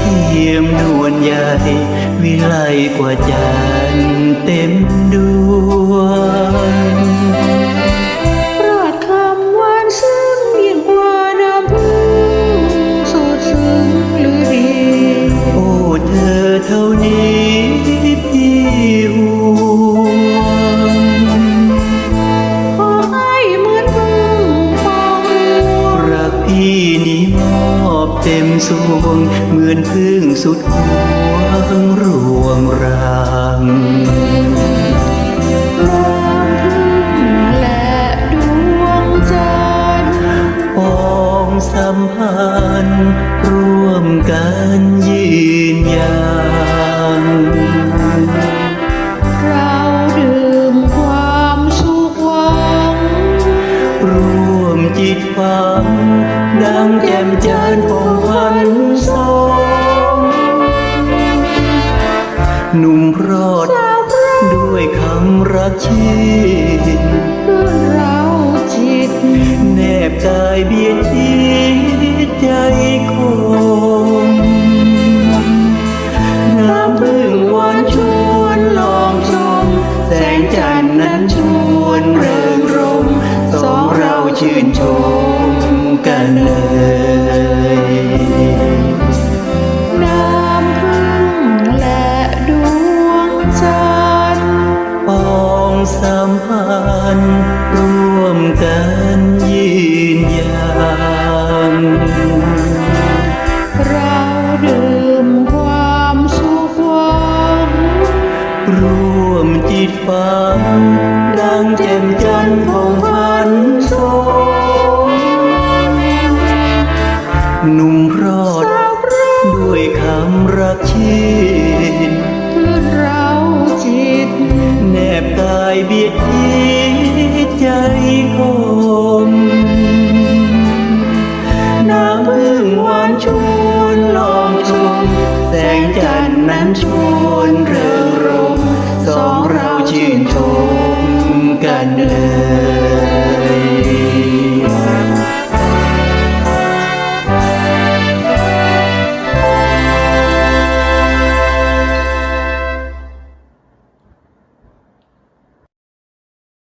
เทียมนวลใหญ่วิไลกว่าจันเต็มดวงราดคำหวานซึ้งยิ่งวาน้ำพึ่งดซึ้งหรือดโอ้เธอเท่านี้พี่ห่วงขอให้เหมือนพึ่งฟองรักพี่ เต็มสวง เหมือนพึ่งสุดหัวรวงรางและดวงจันทร์องสัมพันธ์ร่วมกันยืนยาวเราดื่มความสุขหวังร่วมจิตฟังดังแจ่มจันทร์ปองพั หนุ่มพรอด ด้วยคำรักชีพเพื่อนเราจิต แนบกายเบียดชี สัมพันร่วมกันยืนยาวเราดื่มความสุขวังร่วมจิตฟังดังแจ่มจันทร์ของพันสงหนุ่มรอดด้วยคำรักชี ใจคมน้ำพึ่งหวานชวนลองชม แสงจันทร์นั้นชวนเริ